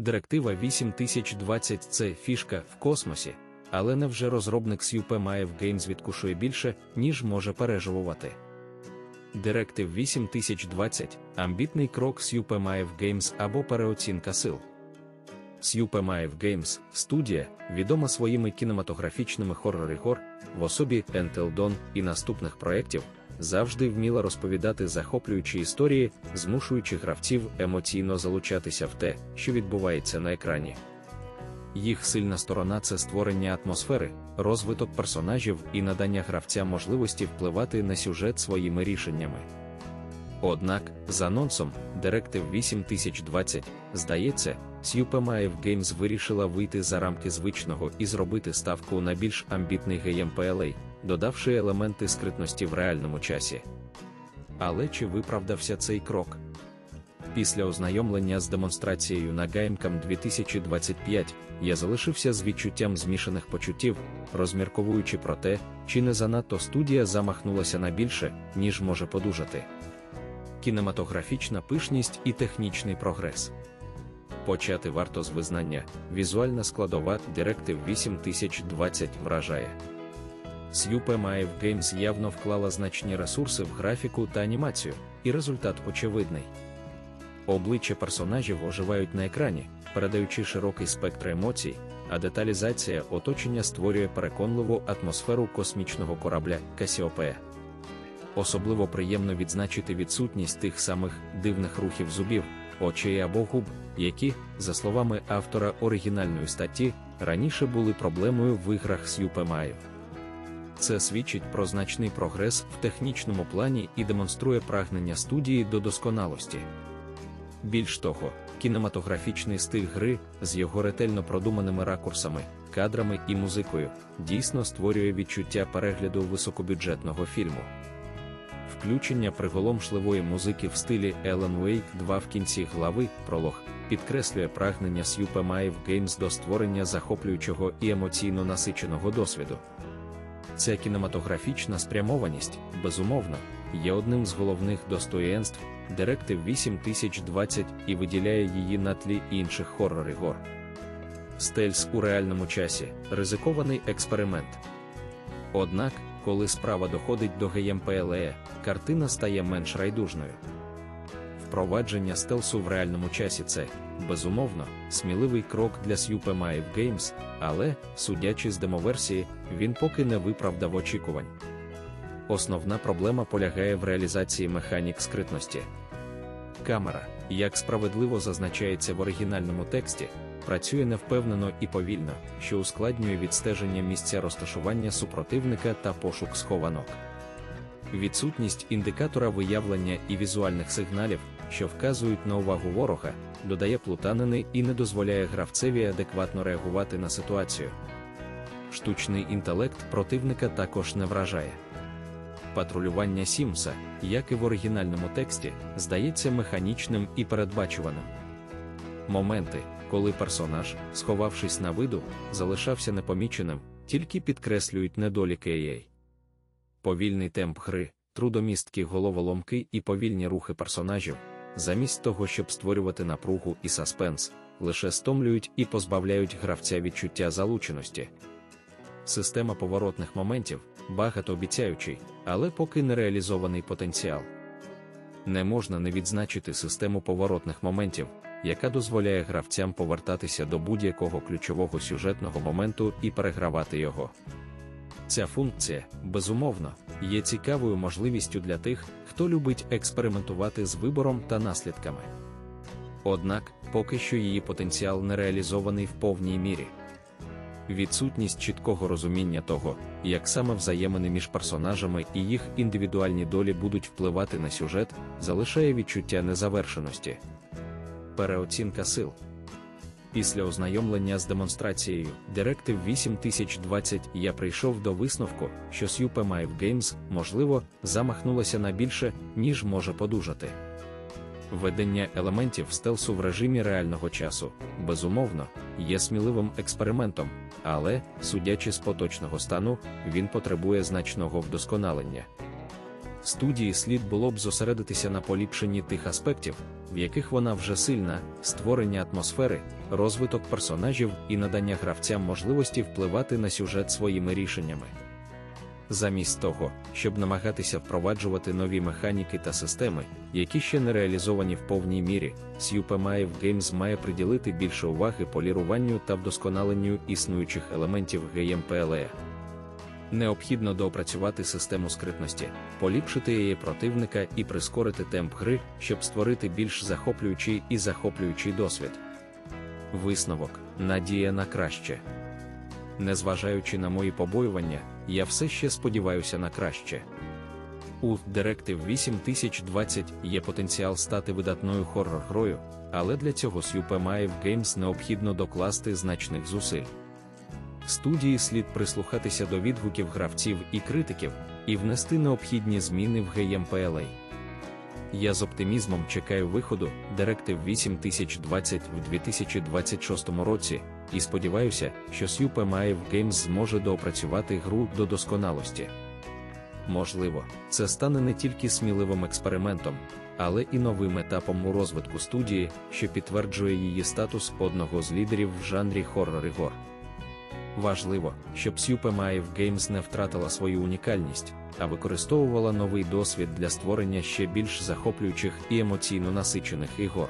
Директива 8020 це фішка в космосі, але невже розробник SUP має в Games відкушує більше, ніж може переживувати. Директив 8020 амбітний крок SUP в Games або переоцінка сил. SUP в Games студія, відома своїми кінематографічними хоррори гор в особі Dawn і наступних проєктів, завжди вміла розповідати захоплюючі історії, змушуючи гравців емоційно залучатися в те, що відбувається на екрані. Їх сильна сторона це створення атмосфери, розвиток персонажів і надання гравцям можливості впливати на сюжет своїми рішеннями. Однак, за анонсом, Directive 8020, здається, Supermaeve Games вирішила вийти за рамки звичного і зробити ставку на більш амбітний GMPLA, додавши елементи скритності в реальному часі. Але чи виправдався цей крок? Після ознайомлення з демонстрацією на GameCam 2025 я залишився з відчуттям змішаних почуттів, розмірковуючи про те, чи не занадто студія замахнулася на більше, ніж може подужати. Кінематографічна пишність і технічний прогрес. Почати варто з визнання, візуальна складова Directive 8020 вражає. Supermaeve Games явно вклала значні ресурси в графіку та анімацію, і результат очевидний. Обличчя персонажів оживають на екрані, передаючи широкий спектр емоцій, а деталізація оточення створює переконливу атмосферу космічного корабля Касіопея. Особливо приємно відзначити відсутність тих самих дивних рухів зубів, очей або губ, які, за словами автора оригінальної статті, раніше були проблемою в іграх Сюпемаїв. Це свідчить про значний прогрес в технічному плані і демонструє прагнення студії до досконалості. Більш того, кінематографічний стиль гри з його ретельно продуманими ракурсами, кадрами і музикою дійсно створює відчуття перегляду високобюджетного фільму. Включення приголомшливої музики в стилі Ellen Wake 2 в кінці глави пролог підкреслює прагнення Supermaeve Games до створення захоплюючого і емоційно насиченого досвіду. Ця кінематографічна спрямованість, безумовно, є одним з головних достоєнств Directive 8020 і виділяє її на тлі інших хоррорів гор. Стельс у реальному часі ризикований експеримент. Однак, коли справа доходить до GMPLE, картина стає менш райдужною. Впровадження стелсу в реальному часі це, безумовно, сміливий крок для Supermaeve Games, але, судячи з демоверсії, він поки не виправдав очікувань. Основна проблема полягає в реалізації механік скритності. Камера, як справедливо зазначається в оригінальному тексті, працює невпевнено і повільно, що ускладнює відстеження місця розташування супротивника та пошук схованок. Відсутність індикатора виявлення і візуальних сигналів, що вказують на увагу ворога, додає плутанини і не дозволяє гравцеві адекватно реагувати на ситуацію. Штучний інтелект противника також не вражає. Патрулювання Сімса, як і в оригінальному тексті, здається механічним і передбачуваним. Моменти, коли персонаж, сховавшись на виду, залишався непоміченим, тільки підкреслюють недоліки AI. Повільний темп гри, трудомісткі головоломки і повільні рухи персонажів, замість того, щоб створювати напругу і саспенс, лише стомлюють і позбавляють гравця відчуття залученості. Система поворотних моментів багатообіцяючий, але поки не реалізований потенціал. Не можна не відзначити систему поворотних моментів, яка дозволяє гравцям повертатися до будь-якого ключового сюжетного моменту і перегравати його. Ця функція, безумовно, є цікавою можливістю для тих, хто любить експериментувати з вибором та наслідками. Однак, поки що її потенціал не реалізований в повній мірі. Відсутність чіткого розуміння того, як саме взаємини між персонажами і їх індивідуальні долі будуть впливати на сюжет, залишає відчуття незавершеності. Переоцінка сил. Після ознайомлення з демонстрацією Directive 8020 я прийшов до висновку, що Supermaeve Games, можливо, замахнулася на більше, ніж може подужати. Введення елементів стелсу в режимі реального часу, безумовно, є сміливим експериментом, але, судячи з поточного стану, він потребує значного вдосконалення. Студії слід було б зосередитися на поліпшенні тих аспектів, в яких вона вже сильна, створення атмосфери, розвиток персонажів і надання гравцям можливості впливати на сюжет своїми рішеннями. Замість того, щоб намагатися впроваджувати нові механіки та системи, які ще не реалізовані в повній мірі, Supermassive Games має приділити більше уваги поліруванню та вдосконаленню існуючих елементів GamePLE. Необхідно доопрацювати систему скритності, поліпшити її противника і прискорити темп гри, щоб створити більш захоплюючий і захоплюючий досвід. Висновок надія на краще. Незважаючи на мої побоювання, я все ще сподіваюся на краще. У Directive 8020 є потенціал стати видатною хоррор-грою, але для цього Supermassive Games необхідно докласти значних зусиль. Студії слід прислухатися до відгуків гравців і критиків і внести необхідні зміни в GamePLA. Я з оптимізмом чекаю виходу Directive 8020 в 2026 році і сподіваюся, що Supermassive Games зможе доопрацювати гру до досконалості. Можливо, це стане не тільки сміливим експериментом, але і новим етапом у розвитку студії, що підтверджує її статус одного з лідерів в жанрі хоррор-ігор. Важливо, щоб Supermassive Games не втратила свою унікальність, а використовувала новий досвід для створення ще більш захоплюючих і емоційно насичених ігор.